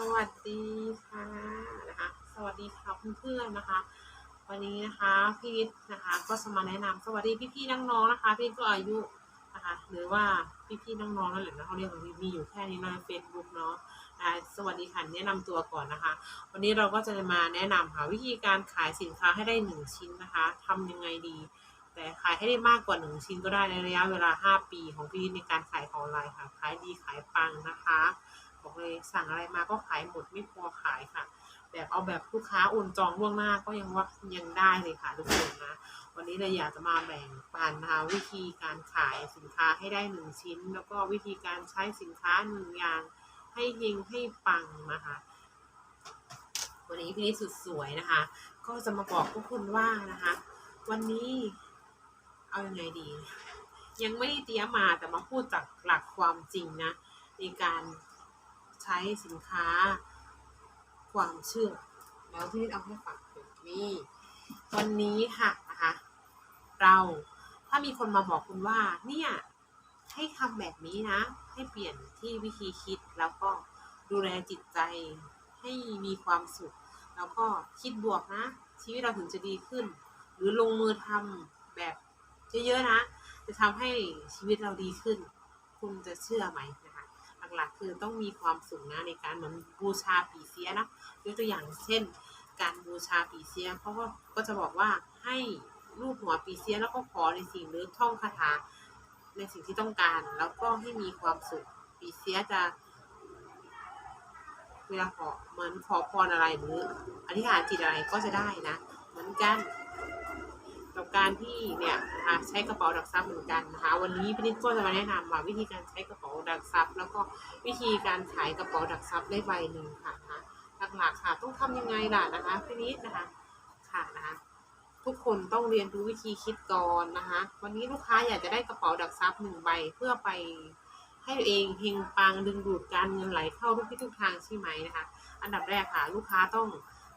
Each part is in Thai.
สวัสดีค่ะนะคะ สวัสดีค่ะเพื่อนๆนะคะ วันนี้นะคะพี่นิดนะคะ ก็จะมาแนะนำสวัสดีพี่ๆน้องๆนะคะพี่ก็อายุนะคะ หรือว่าพี่ๆน้องๆนั่นแหละนะเขาเรียกว่ามีอยู่แค่นี้ในเฟซบุ๊กเนาะสวัสดีค่ะแนะนำตัวก่อนนะคะ วันนี้เราก็จะมาแนะนำค่ะวิธีการขายสินค้าให้ได้หนึ่งชิ้นนะคะทำยังไงดี แต่ขายให้ได้มากกว่าหนึ่งชิ้นก็ได้ในระยะเวลาห้าปีของพี่ในการขายออนไลน์ค่ะขายดีขายปังนะคะ บอกเลยสั่งอะไรมาก็ขายหมดไม่พอขายค่ะ แบบเอาแบบลูกค้าโอนจองล่วงหน้าก็ยังว่ายังได้เลยค่ะทุกคนนะ วันนี้เลยอยากจะมาแบ่งปันนะคะวิธีการขายสินค้าให้ได้หนึ่งชิ้น แล้วก็วิธีการใช้สินค้าหนึ่งอย่างให้เฮงให้ปังนะคะวันนี้พี่นิสุดสวยนะคะ ก็จะมาบอกทุกคนว่านะคะ วันนี้เอาอยัางไงดี ยังไม่ได้เตรียมมาแต่มาพูดจากหลักความจริงนะในการ ใช้สินค้า ความเชื่อ แล้วที่นิดเอาให้ฟังนี่วันนี้ค่ะนะคะ เราถ้ามีคนมาบอกคุณว่า เนี่ยให้ทำแบบนี้นะ ให้เปลี่ยนที่วิธีคิดแล้วก็ดูแลจิตใจให้มีความสุข แล้วก็คิดบวกนะ ชีวิตเราถึงจะดีขึ้น หรือลงมือทำแบบเยอะๆนะ จะทำให้ชีวิตเราดีขึ้น คุณจะเชื่อไหม หลักๆ คือต้องมีความสุขนะในการเหมือนบูชาปีเสียนะยกตัวอย่างเช่น การบูชาปีเสียเขาก็ก็จะบอกว่าให้รูปหัวปีเสียแล้วก็ขอในสิ่งหรือท่องคาถาในสิ่งที่ต้องการ แล้วก็ให้มีความสุขปีเสียจะเวลาขอเหมือนขอพรอะไรหรืออธิษฐานจิตอะไรก็จะได้นะ เหมือนกัน กับการที่เนี่ยนะคะใช้กระเป๋าดักทรัพย์เหมือนกันนะคะวันนี้พี่นิดก็จะมาแนะนำว่าวิธีการใช้กระเป๋าดักทรัพย์แล้วก็วิธีการขายกระเป๋าดักทรัพย์ได้ใบหนึ่งค่ะนะคะหลักๆค่ะต้องทำยังไงล่ะนะคะพี่นิดนะคะค่ะนะคะทุกคนต้องเรียนรู้วิธีคิดก่อนนะคะวันนี้ลูกค้าอยากจะได้กระเป๋าดักทรัพย์หนึ่งใบเพื่อไปให้ตัวเองเฮงปังดึงดูดการเงินไหลเข้าทุกที่ทุกทางใช่ไหมนะคะ อันดับแรกค่ะ ลูกค้าต้อง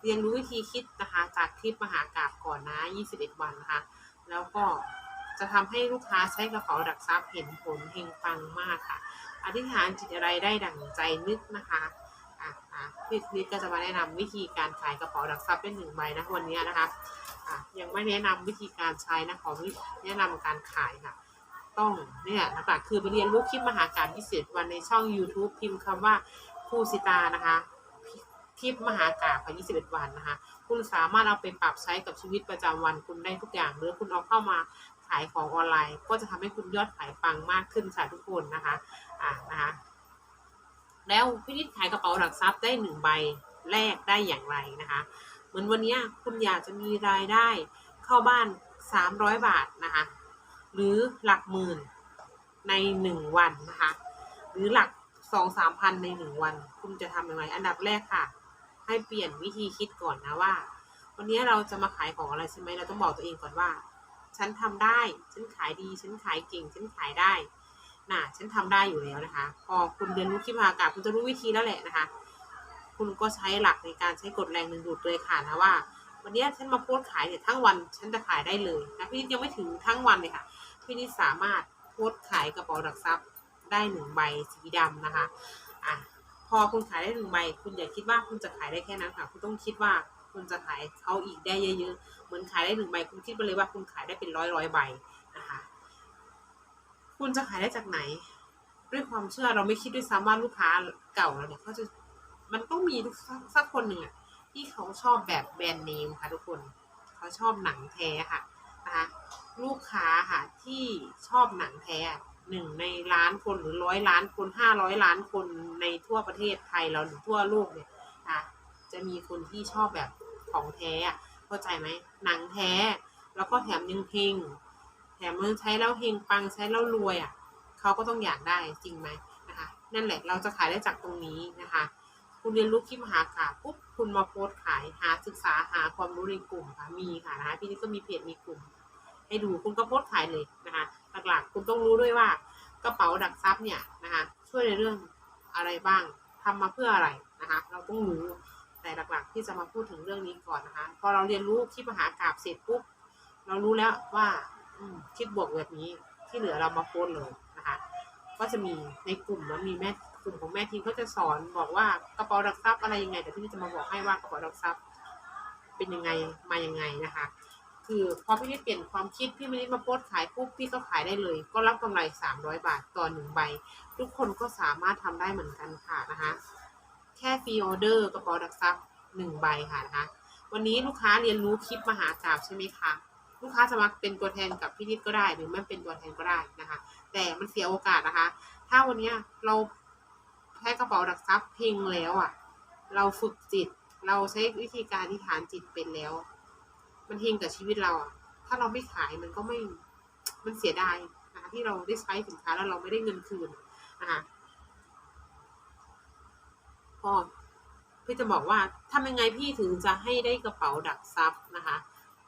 เรียนรู้วิธีคิดนะคะจากคลิปมหากราบก่อนนะ 21 วันนะคะแล้วก็จะทำให้ลูกค้าใช้กระเป๋าดักทรัพย์เห็นผลเฮงปังมากค่ะ อธิษฐานจิตอะไรได้ดั่งใจนึกนะคะอะอะพี่คริสก็จะมาแนะนำวิธีการขายกระเป๋าดักทรัพย์เป็นหนึ่งใบนะวันนี้นะคะอะยังไม่แนะนำวิธีการใช้นะขอแนะนำการขายค่ะ ต้องเนี่ยหลักๆคือไปเรียนรู้คลิปมหาการพิเศษวันในช่อง YouTube พิมพ์คำว่าภูสิตานะคะ คลิปมหากาบค่ะ21 วันนะคะ คุณสามารถเอาไปปรับใช้กับชีวิตประจำวันคุณได้ทุกอย่าง หรือคุณเอาเข้ามาขายของออนไลน์ ก็จะทำให้คุณยอดขายปังมากขึ้นค่ะทุกคนนะคะ อ่านะคะ แล้วพินิจขายกระเป๋าหลักทรัพย์ได้หนึ่งใบแรกได้อย่างไรนะคะ เหมือนวันนี้คุณอยากจะมีรายได้เข้าบ้าน 300 บาทนะคะ หรือหลักหมื่นในหนึ่งวันนะคะ หรือหลักสองสามพันในหนึ่งวัน คุณจะทำยังไงอันดับแรกค่ะ ให้เปลี่ยนวิธีคิดก่อนนะว่า วันนี้เราจะมาขายของอะไรใช่ไหมเราต้องบอกตัวเองก่อนว่า ฉันทำได้ ฉันขายดี ฉันขายเก่ง ฉันขายได้น่ะฉันทำได้อยู่แล้วนะคะ พอคุณเรียนรู้คิดมากาบคุณจะรู้วิธีแล้วแหละนะคะ คุณก็ใช้หลักในการใช้กฎแรงดึงดูดเลยค่ะนะว่า วันนี้ฉันมาโพสขายเนี่ยทั้งวันฉันจะขายได้เลยนะพี่นิดยังไม่ถึงทั้งวันเลยค่ะพี่นิดสามารถโพสขายกระเป๋าหลักทรัพย์ได้หนึ่งใบสีดำนะคะอะ พอคุณขายได้หนึ่งใบคุณอย่าคิดว่าคุณจะขายได้แค่นั้นค่ะ คุณต้องคิดว่าคุณจะขายเขาอีกได้เยอะๆ เหมือนขายได้หนึ่งใบคุณคิดไปเลยว่าคุณขายได้เป็นร้อยร้อยใบนะคะ คุณจะขายได้จากไหน ด้วยความเชื่อเราไม่คิดด้วยซ้ำว่าลูกค้าเก่าเราเนี่ยเขาจะมันต้องมีสักคนหนึ่งอะที่เขาชอบแบบแบรนด์เนมค่ะทุกคน เขาชอบหนังแท้ค่ะนะคะลูกค้าค่ะที่ชอบหนังแท้ หนึ่งในล้านคนหรือร้อยล้านคนห้าร้อยล้านคนในทั่วประเทศไทยเราหรือทั่วโลกเนี่ยอะจะมีคนที่ชอบแบบของแท้อะเข้าใจไหมหนังแท้ แล้วก็แถมยังเฮงแถมมันใช้แล้วเฮงปังใช้แล้วรวยอะเขาก็ต้องอยากได้จริงไหมนะคะ นั่นแหละเราจะขายได้จากตรงนี้นะคะ คุณเรียนรู้คลิปมหากาปุ๊บคุณมาโพสต์ขายหาศึกษาหาความรู้ในกลุ่มค่ะมีค่ะนะคะพี่นี่ก็มีเพจมีกลุ่ม ให้ดูคุณก็โพสต์ขายเลยนะคะ หลักๆ คุณต้องรู้ด้วยว่ากระเป๋าดักทรัพย์เนี่ยนะคะช่วยในเรื่องอะไรบ้างทำมาเพื่ออะไรนะคะเราต้องรู้แต่หลักๆ ที่จะมาพูดถึงเรื่องนี้ก่อนนะคะพอเราเรียนรู้คลิปมหากาพย์เสร็จปุ๊บเรารู้แล้วว่าคิดบวกแบบนี้ที่เหลือเรามาโพสต์เลยนะคะก็จะมีในกลุ่มแล้วมีแม่กลุ่มของแม่ทีมก็จะสอนบอกว่ากระเป๋าหลักทรัพย์อะไรยังไงเดี๋ยวพี่นิดจะมาบอกให้ว่ากระเป๋าหลักทรัพย์เป็นยังไงมายังไงนะคะ คือพอพี่นิดเปลี่ยนความคิดพี่นิดมาโพสขายปุ๊บพี่ก็ขายได้เลย ก็รับกำไรสามร้อยบาทต่อหนึ่งใบ ทุกคนก็สามารถทำได้เหมือนกันค่ะนะคะแค่ฟรีออเดอร์กระเป๋าหลักทรัพย์หนึ่งใบค่ะนะคะวันนี้ลูกค้าเรียนรู้คลิปมหากราบใช่ไหมคะลูกค้าสมัครเป็นตัวแทนกับพี่นิดก็ได้ หรือไม่เป็นตัวแทนก็ได้นะคะ แต่มันเสียโอกาสนะคะ ถ้าวันนี้เราใช้กระเป๋าหลักทรัพย์เพ่งแล้วอะ เราฝึกจิต เราใช้วิธีการที่ฐานจิตเป็นแล้ว มันเฮงกับชีวิตเราอะถ้าเราไม่ขายมันก็ไม่มันเสียดายนะคะที่เราได้ใช้สินค้าแล้วเราไม่ได้เงินคืนนะคะพอพี่จะบอกว่าทำยังไงพี่ถึงจะให้ได้กระเป๋าดักซับนะคะ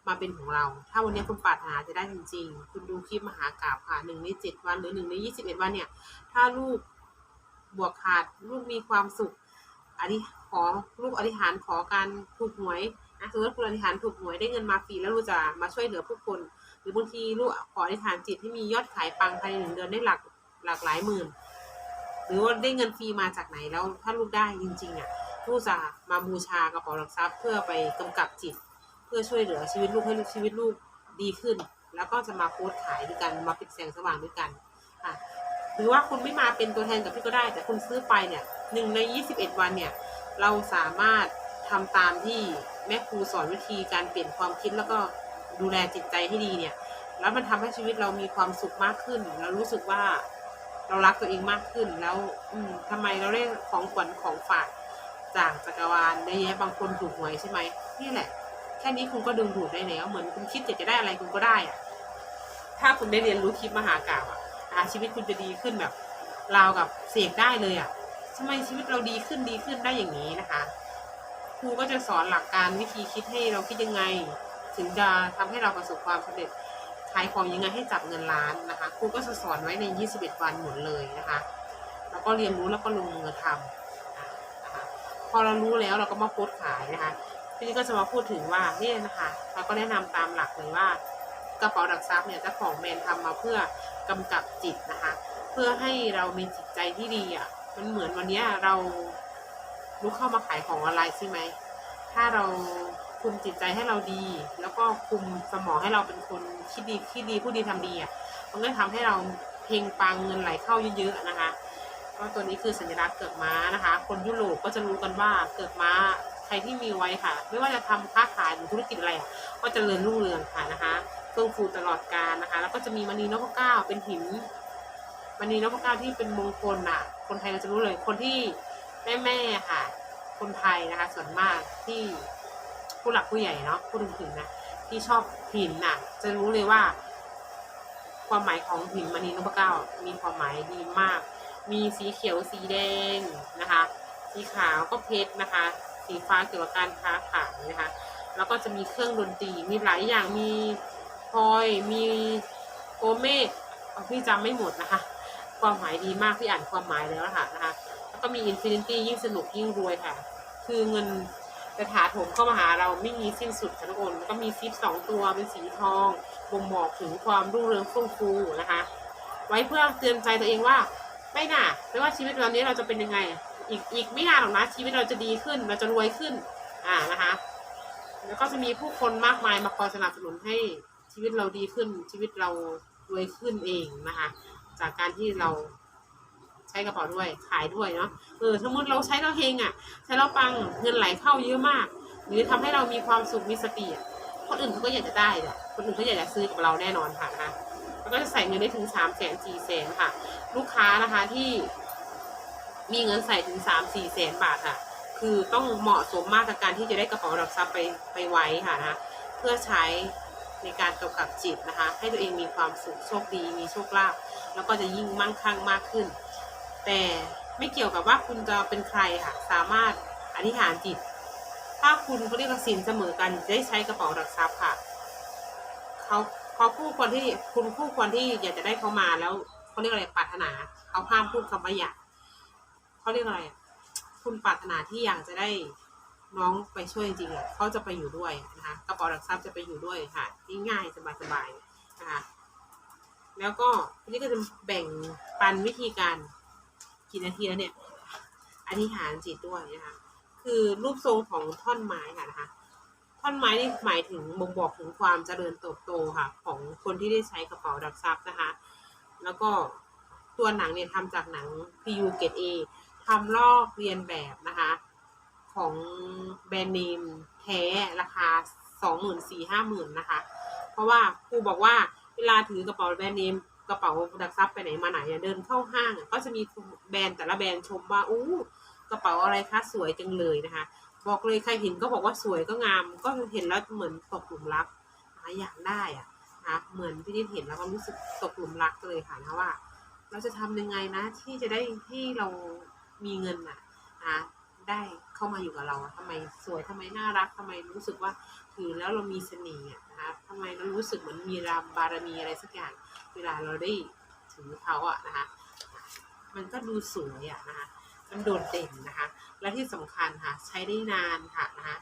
มาเป็นของเรา ถ้าวันนี้คุณปรารถนาจะได้จริงๆ คุณดูคลิปมหากราบค่ะหนึ่งในเจ็ดวันหรือหนึ่งในยี่สิบเอ็ดวันเนี่ย ถ้าลูกบวกขาดลูกมีความสุขอธิขอลูกอธิษฐานขอการถูกหวย นะสมมติว่าคุณอธิษฐานถูกหวยได้เงินมาฟรีแล้วลูกจะมาช่วยเหลือผู้คน หรือบางทีลูกขออธิษฐานจิตให้มียอดขายปังภายในหนึ่งเดือนได้หลักหลักหลายหมื่น หรือว่าได้เงินฟรีมาจากไหนแล้วถ้าลูกได้จริงๆอะลูกจะมาบูชากระเป๋าหลักทรัพย์เพื่อไปกำกับจิต เพื่อช่วยเหลือชีวิตลูกให้ลูกชีวิตลูกดีขึ้น แล้วก็จะมาโพสขายด้วยกันมาเป็นแสงสว่างด้วยกันอะหรือว่าคุณไม่มาเป็นตัวแทนกับพี่ก็ได้ แต่คุณซื้อไปเนี่ยหนึ่งในยี่สิบเอ็ดวันเนี่ยเราสามารถ ทำตามที่แม่ครูสอนวิธีการเปลี่ยนความคิดแล้วก็ดูแลจิตใจให้ดีเนี่ย แล้วมันทำให้ชีวิตเรามีความสุขมากขึ้น เรารู้สึกว่าเรารักตัวเองมากขึ้นแล้ว อืมทำไมเราได้ของขวัญของฝากจากจักรวาลได้แยะบางคนถูกหวยใช่ไหมนี่แหละ แค่นี้คุณก็ดึงดูดได้แล้ว เหมือนคุณคิดอยากจะได้อะไรคุณก็ได้อะถ้าคุณได้เรียนรู้คลิปมหากราบอะอะชีวิตคุณจะดีขึ้นแบบราวกับเสกได้เลยอะทำไมชีวิตเราดีขึ้นดีขึ้นได้อย่างนี้นะคะ ครูก็จะสอนหลักการวิธีคิดให้เราคิดยังไง ถึงจะทำให้เราประสบความสำเร็จขายของยังไงให้จับเงินล้านนะคะ ครูก็จะสอนไว้ใน 21 วันหมดเลยนะคะ แล้วก็เรียนรู้แล้วก็ลงมือทำนะคะพอเรารู้แล้วเราก็มาโพสขายนะคะทีนี้ก็จะมาพูดถึงว่าเนี่ยนะคะเราก็แนะนำตามหลักเลยว่ากระเป๋าดักทรัพย์เนี่ยเจ้าของแบรนด์ทำมาเพื่อกำกับจิตนะคะ เพื่อให้เรามีจิตใจที่ดีอะมันเหมือนวันนี้เรา ลุกเข้ามาขายของออนไลน์ใช่ไหม ถ้าเราคุมจิตใจให้เราดี แล้วก็คุมสมองให้เราเป็นคนคิดดีคิดดีพูดดีทำดีอะ มันก็ทำให้เราเพลงปังเงินไหลเข้าเยอะๆนะคะ ก็ตัวนี้คือสัญลักษณ์เกิดม้านะคะ คนยุโรปก็จะรู้กันว่าเกิดม้าใครที่มีไว้ค่ะ ไม่ว่าจะทำค้าขายหรือธุรกิจอะไรอะก็จะเจริญรุ่งเรืองค่ะนะคะเฟื่องฟูตลอดกาลนะคะ แล้วก็จะมีมณีนพเก้าเป็นหินมณีนพเก้าที่เป็นมงคลอะ คนไทยเราจะรู้เลยคนที่ แม่ๆค่ะ คนไทยนะคะ ส่วนมากที่ผู้หลักผู้ใหญ่เนาะพูดถึงนะที่ชอบหินน่ะ จะรู้เลยว่า ความหมายของหินมณีนพเก้า มีความหมายดีมาก มีสีเขียวสีแดงนะคะ สีขาวก็เพชรนะคะ สีฟ้าเกี่ยวกับการค้าขายนะคะ แล้วก็จะมีเครื่องดนตรีมีหลายอย่างมีพลอยมีโอเมกพี่จำไม่หมดนะคะ ความหมายดีมากพี่อ่านความหมายแล้วค่ะนะคะ ก็มีอินฟินิตี้ยิ่งสนุกยิ่งรวยค่ะ คือเงินจะถาโถมเข้ามาหาเราไม่มีสิ้นสุดค่ะทุกคนแล้วก็มีซิปสองตัวเป็นสีทองบ่งบอกถึงความรุ่งเรืองฟื่งฟูนะคะ ไว้เพื่อเตือนใจตัวเองว่า ไม่น่าไม่ว่าชีวิตเรานี้เราจะเป็นยังไง อีกอีกไม่นานหรอกนะชีวิตเราจะดีขึ้นเราจะรวยขึ้น อ่านะคะ แล้วก็จะมีผู้คนมากมายมาคอยสนับสนุนให้ชีวิตเราดีขึ้นชีวิตเรารวยขึ้นเองนะคะ จากการที่เรา ใช้กระเป๋าด้วยขายด้วยเนาะเออสมมติเราใช้เราเฮงอะ ใช้เราปังเงินไหลเข้าเยอะมาก หรือทำให้เรามีความสุขมีสติคนอื่นเขาก็อยากจะได้แหละคนอื่นเขาอยากจะซื้อกับเราแน่นอนค่ะนะแล้วก็จะใส่เงินได้ถึงสามแสนสี่แสนค่ะ ลูกค้านะคะที่ มีเงินใส่ถึงสามสี่แสนบาทค่ะ คือต้องเหมาะสมมากกับการที่จะได้กระเป๋าหลักทรัพย์ไปไปไว้ค่ะนะคะเพื่อใช้ในการกำกับจิตนะคะ ให้ตัวเองมีความสุขโชคดี มีโชคลาภแล้วก็จะยิ่งมั่งคั่งมากขึ้น แต่ไม่เกี่ยวกับว่าคุณจะเป็นใครค่ะ สามารถอธิษฐานจิต ถ้าคุณเขาเรียกสินเสมอกันได้ใช้กระเป๋าหลักทรัพย์ค่ะเขาเขาคู่ควรที่คุณคู่ควรที่อยากจะได้เขามาแล้วเขาเรียกอะไรปรารถนาเขาห้ามพูดคำว่าอยากเขาเรียกอะไรคุณปรารถนาที่อยากจะได้น้องไปช่วยจริงๆเขาจะไปอยู่ด้วยนะคะกระเป๋าหลักทรัพย์จะไปอยู่ด้วยค่ะง่ายๆสบายๆนะคะแล้วก็ทีนี้ก็จะแบ่งปันวิธีการ กี่นาทีแล้วเนี่ย อธิษฐานจิตด้วยนะคะ คือรูปทรงของท่อนไม้ค่ะนะคะ ท่อนไม้นี่หมายถึงบ่งบอกถึงความเจริญเติบโตค่ะ ของคนที่ได้ใช้กระเป๋าดักซับนะคะ แล้วก็ตัวหนังเนี่ยทำจากหนัง PU g a t A ทำลอกเรียนแบบนะคะ ของแบรนด์เนมแท้ราคาสองหมื่นสี่ห้าหมื่นนะคะ เพราะว่าครูบอกว่าเวลาถือกระเป๋าแบรนด์เนม กระเป๋าดักซับไปไหนมาไหนเนี่ยเดินเข้าห้างก็จะมีแบรนด์แต่ละแบรนด์ชมว่าอู้กระเป๋าอะไรคะสวยจังเลยนะคะ บอกเลยใครเห็นก็บอกว่าสวยก็งาม ก็เห็นแล้วเหมือนตกหลุมรักนะอยากได้อะนะคะเหมือนพี่นิดเห็นแล้วก็รู้สึกตกหลุมรักเลยค่ะนะว่า เราจะทำยังไงนะที่จะได้ที่เรามีเงินน่ะนะ ได้เข้ามาอยู่กับเราอะทำไมสวยทำไมน่ารักทำไมรู้สึกว่าถือแล้วเรามีเสน่ห์นะคะทำไมเรารู้สึกเหมือนมีรามบารมีอะไรสักอย่าง เวลาเราได้ถือเขาอะนะคะมันก็ดูสวยอะนะคะมันโดดเด่นนะคะ และที่สำคัญค่ะใช้ได้นานค่ะนะคะ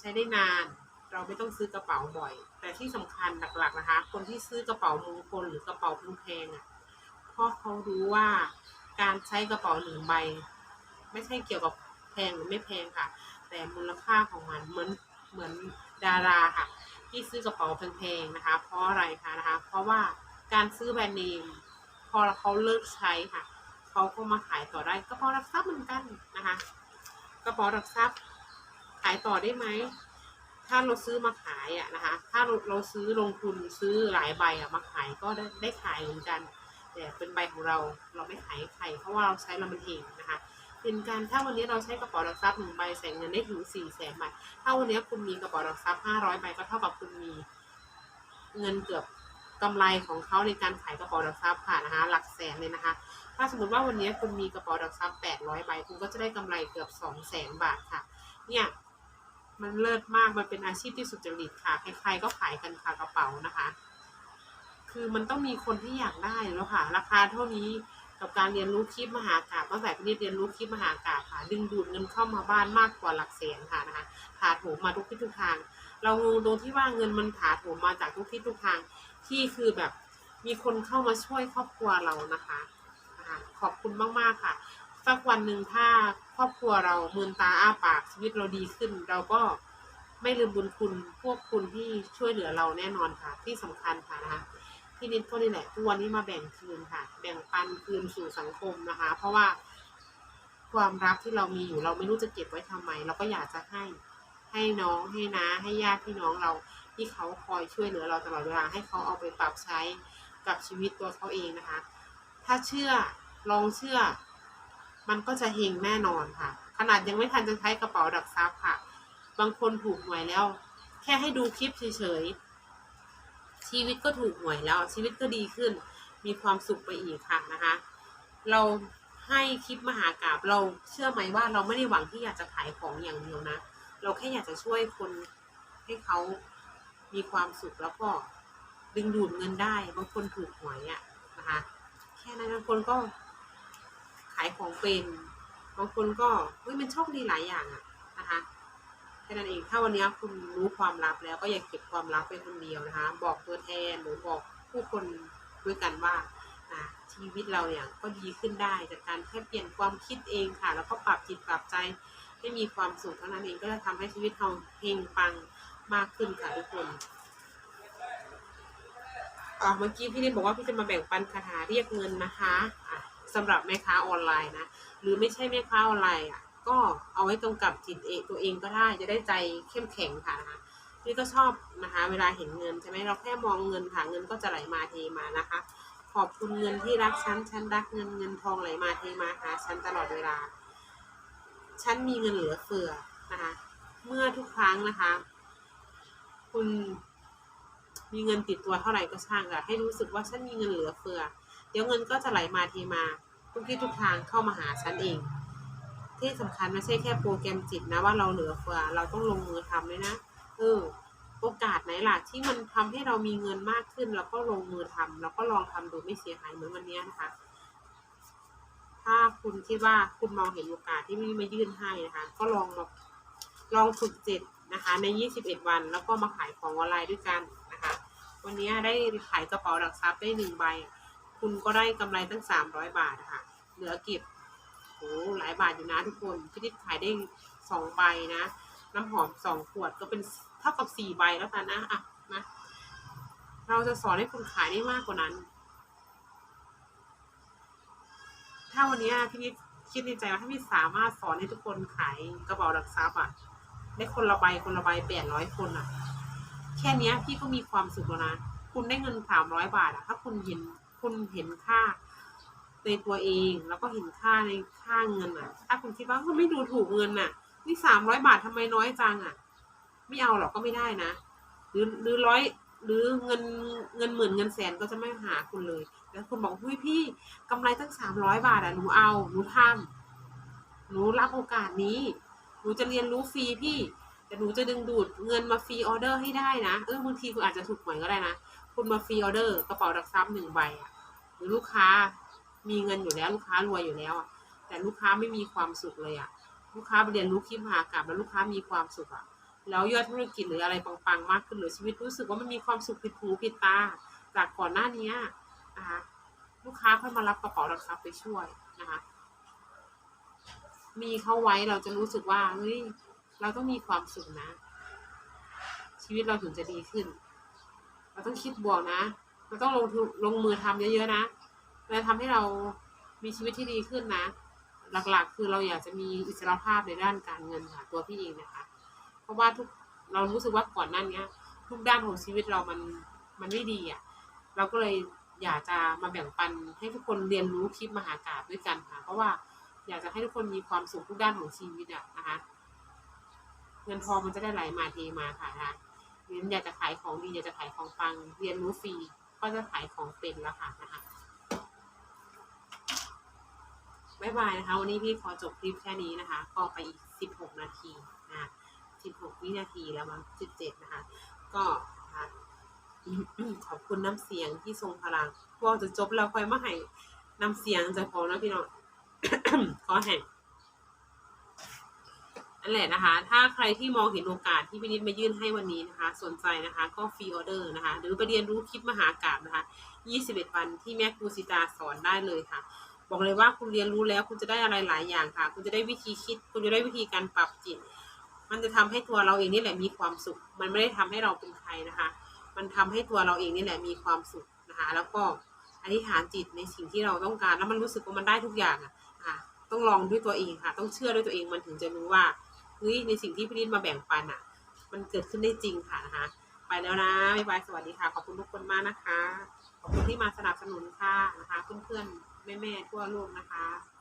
ใช้ได้นานเราไม่ต้องซื้อกระเป๋าบ่อย แต่ที่สำคัญหลักๆนะคะ คนที่ซื้อกระเป๋ามงคลหรือกระเป๋าแพงๆอะเพราะเขารู้ว่าการใช้กระเป๋าหนึ่งใบ ไม่ใช่เกี่ยวกับ แพงหรือไม่แพงค่ะ แต่มูลค่าของมันเหมือนเหมือนดาราค่ะ ที่ซื้อกระเป๋าแพงๆนะคะ เพราะอะไรคะนะคะ เพราะว่าการซื้อแบรนด์เนมพอเขาเลิกใช้ค่ะเขาก็มาขายต่อได้กระเป๋ารักทรัพย์เหมือนกันนะคะกระเป๋ารักทรัพย์ขายต่อได้ไหมถ้าเราซื้อมาขายอะนะคะ ถ้าเราเราซื้อลงทุนซื้อหลายใบอะมาขายก็ได้ได้ขายเหมือนกัน แต่เป็นใบของเราเราไม่ขายให้ใครเพราะว่าเราใช้แล้วมันเองนะคะ เป็นการถ้าวันนี้เราใช้กระเป๋าหลักทรัพย์หนึ่งใบใส่เงินได้ถึงสี่แสนบาทถ้าวันนี้คุณมีกระเป๋าหลักทรัพย์ห้าร้อยใบก็เท่ากับคุณมีเงินเกือบกำไรของเขาในการขายกระเป๋าหลักทรัพย์ค่ะนะคะหลักแสนเลยนะคะ ถ้าสมมติว่าวันนี้คุณมีกระเป๋าหลักทรัพย์แปดร้อยใบคุณก็จะได้กำไรเกือบสองแสนบาทค่ะ เนี่ยมันเลิศมากมันเป็นอาชีพที่สุจริตค่ะใครๆก็ขายกันค่ะกระเป๋านะคะ คือมันต้องมีคนที่อยากได้แล้วค่ะ ราคาเท่านี้ กับการเรียนรู้คลิปมหากาบตั้งแต่พี่นิดเรียนรู้คลิปมหากาบค่ะ ดึงดูดเงินเข้ามาบ้านมากกว่าหลักแสนค่ะนะคะถาโถมมาทุกทิศทุกทาง เรางงตรงที่ว่าเงินมันถาโถมมาจากทุกทิศทุกทางที่คือแบบมีคนเข้ามาช่วยครอบครัวเรานะคะนะคะขอบคุณมากๆค่ะสักวันหนึ่งถ้าครอบครัวเรามืนตาอ้าปากชีวิตเราดีขึ้น เราก็ไม่ลืมบุญคุณพวกคุณที่ช่วยเหลือเราแน่นอนค่ะ ที่สำคัญค่ะนะคะ พี่นิดก็นี่แหละทุกวันนี้มาแบ่งคืนค่ะ แบ่งปันคืนสู่สังคมนะคะ เพราะว่าความรักที่เรามีอยู่เราไม่รู้จะเก็บไว้ทำไม เราก็อยากจะให้ให้น้องให้น้าให้ญาติพี่น้องเราที่เขาคอยช่วยเหลือเราตลอดเวลาให้เขาเอาไปปรับใช้กับชีวิตตัวเขาเองนะคะ ถ้าเชื่อลองเชื่อ มันก็จะเฮงแน่นอนค่ะ ขนาดยังไม่ทันจะใช้กระเป๋าดักซับค่ะ บางคนถูกหวยแล้ว แค่ให้ดูคลิปเฉยๆ ชีวิตก็ถูกหวยแล้ว ชีวิตก็ดีขึ้น มีความสุขไปอีกค่ะนะคะ เราให้คลิปมหากราบเราเชื่อไหมว่าเราไม่ได้หวังที่อยากจะขายของอย่างเดียวนะ เราแค่อยากจะช่วยคนให้เขามีความสุขแล้วก็ดึงดูดเงินได้บางคนถูกหวยอะนะคะ แค่นั้นบางคนก็ขายของเป็น บางคนก็เฮ้ยมันโชคดีหลายอย่างอะนะคะ แค่นั้นเอง ถ้าวันนี้คุณรู้ความลับแล้วก็อย่าเก็บความลับไปคนเดียวนะคะ บอกตัวแทนหรือบอกผู้คนด้วยกันว่าชีวิตเราเนี่ยก็ดีขึ้นได้จากการแค่เปลี่ยนความคิดเองค่ะ แล้วก็ปรับจิตปรับใจให้มีความสุขเท่านั้นเองก็จะทำให้ชีวิตเราเฮงปังมากขึ้นค่ะทุกคนอ่าเมื่อกี้พี่นิดบอกว่าพี่จะมาแบ่งปันคาถาเรียกเงินนะคะะสำหรับแม่ค้าออนไลน์นะหรือไม่ใช่แม่ค้าออนไลน์อะ ก็เอาไว้ตรงกับจิตเอตัวเองก็ได้จะได้ใจเข้มแข็งค่ะนะคะพี่ก็ชอบนะคะเวลาเห็นเงินใช่ไหมเราแค่มองเงินค่ะเงินก็จะไหลมาเทมานะคะ ขอบคุณเงินที่รักฉันฉันรักเงินเงินทองไหลมาเทมาหาฉันตลอดเวลาฉันมีเงินเหลือเฟือนะคะ เมื่อทุกครั้งนะคะ คุณมีเงินติดตัวเท่าไหร่ก็ช่างค่ะให้รู้สึกว่าฉันมีเงินเหลือเฟือ เดี๋ยวเงินก็จะไหลมาเทมาทุกที่ทุกทางเข้ามาหาฉันเอง ที่สำคัญไม่ใช่แค่โปรแกรมจิตนะว่าเราเหลือเฟือเราต้องลงมือทำด้วยนะเออโอกาสไหนล่ะที่มันทำให้เรามีเงินมากขึ้นแล้วก็ลงมือทำแล้วก็ลองทำดูไม่เสียหายเหมือนวันนี้นะคะ ถ้าคุณคิดว่าคุณมองเห็นโอกาสที่นี่มายื่นให้นะคะ ก็ลองมาลองฝึกจิตนะคะ ใน 21 วันแล้วก็มาขายของออนไลน์ด้วยกันนะคะ วันนี้ได้ขายกระเป๋าหลักทรัพย์ได้หนึ่งใบ คุณก็ได้กำไรตั้ง 300 บาทนะคะเหลือเก็บ หลายบาทอยู่นะทุกคนพี่นิดขายได้สองใบนะ น้ำหอมสองขวดก็เป็นเท่ากับสี่ใบแล้วกันนะอะนะเราจะสอนให้คุณขายได้มากกว่านั้น ถ้าวันนี้พี่นิดคิดในใจว่าถ้าพี่สามารถสอนให้ทุกคนขายกระเป๋าหลักทรัพย์อะได้คนละใบคนละใบแปดร้อยคนอะ แค่นี้พี่ก็มีความสุขแล้วนะ คุณได้เงินสามร้อยบาทอะ ถ้าคุณเห็นคุณเห็นค่า ในตัวเอง แล้วก็เห็นค่าในค่าเงินอะ ถ้าคุณคิดว่าคุณไม่ดูถูกเงินอะ นี่สามร้อยบาททำไมน้อยจังอะ ไม่เอาหรอกก็ไม่ได้นะ หรือหรือร้อยหรือเงินเงินหมื่นเงินแสนก็จะไม่หาคุณเลย แล้วคุณบอกเฮ้ยพี่กำไรตั้งสามร้อยบาทอะหนูเอาหนูทำหนูรับโอกาสนี้ หนูจะเรียนรู้ฟรีพี่ แต่หนูจะดึงดูดเงินมาฟรีออเดอร์ให้ได้นะ เออบางทีคุณอาจจะถูกหวยก็ได้นะ คุณมาฟรีออเดอร์กระเป๋าดักซับหนึ่งใบอะ หรือลูกค้า มีเงินอยู่แล้วลูกค้ารวยอยู่แล้วอะแต่ลูกค้าไม่มีความสุขเลยอะลูกค้าไปเรียนรู้คลิปหากรบแล้วลูกค้ามีความสุขอะแล้วยอดธุรกิจหรืออะไรปังๆมากขึ้นหรือชีวิตรู้สึกว่ามันมีความสุขผิดหูผิดตา จากก่อนหน้านี้นะคะลูกค้าค่อยมารับกระเป๋าดักซับไปช่วยนะคะมีเขาไว้เราจะรู้สึกว่าเฮ้ยเราต้องมีความสุขนะ ชีวิตเราถึงจะดีขึ้น เราต้องคิดบวกนะ เราต้องลงลงมือทำเยอะๆนะ มันจะทำให้เรามีชีวิตที่ดีขึ้นนะ หลักๆ คือเราอยากจะมีอิสรภาพในด้านการเงินค่ะตัวพี่เองนะคะ เพราะว่าทุกเรารู้สึกว่าก่อนหน้านี้ทุกด้านของชีวิตเรามันมันไม่ดีอะ เราก็เลยอยากจะมาแบ่งปันให้ทุกคนเรียนรู้คลิปมหากาบด้วยกันค่ะ เพราะว่าอยากจะให้ทุกคนมีความสุขทุกด้านของชีวิตอะนะคะ เงินทองมันจะได้ไหลมาเทมาค่ะนะเรียนอยากจะขายของดีอยากจะขายของปัง เรียนรู้ฟรีก็จะขายของเป็นแล้วค่ะนะคะ บ๊ายบายนะคะ วันนี้พี่ขอจบคลิปแค่นี้นะคะ ก็ไปอีกสิบหกนาทีนะสิบหกวินาทีแล้วมั้งสิบเจ็ดนะคะ ก็นะคะขอบคุณน้ำเสียงที่ทรงพลังพวกจะจบแล้วค่อยมาให้น้ำเสียงจะพอแล้วพี่น้องขอแห่งนั่นแหละนะคะ ถ้าใครที่มองเห็นโอกาสที่พี่นิดมายื่นให้วันนี้นะคะ สนใจนะคะ ก็ฟรีออเดอร์นะคะ หรือไปเรียนรู้คลิปมหากาบนะคะ 21 วันที่แม่ครูสิตาสอนได้เลยค่ะ บอกเลยว่าคุณเรียนรู้แล้วคุณจะได้อะไรหลายอย่างค่ะ คุณจะได้วิธีคิด คุณจะได้วิธีการปรับจิต มันจะทำให้ตัวเราเองนี่แหละมีความสุข มันไม่ได้ทำให้เราเป็นใครนะคะ มันทำให้ตัวเราเองนี่แหละมีความสุขนะคะ แล้วก็อธิษฐานจิตในสิ่งที่เราต้องการ แล้วมันรู้สึกว่ามันได้ทุกอย่างอะค่ะต้องลองด้วยตัวเองค่ะ ต้องเชื่อด้วยตัวเองมันถึงจะรู้ว่าเฮ้ยในสิ่งที่พี่นิดมาแบ่งปันอะ มันเกิดขึ้นได้จริงค่ะนะคะไปแล้วนะบ๊ายบายสวัสดีค่ะ ขอบคุณทุกคนมากนะคะ ขอบคุณที่มาสนับสนุนค่ะนะคะเพื่อนๆ แม่ๆทั่วโลกนะคะ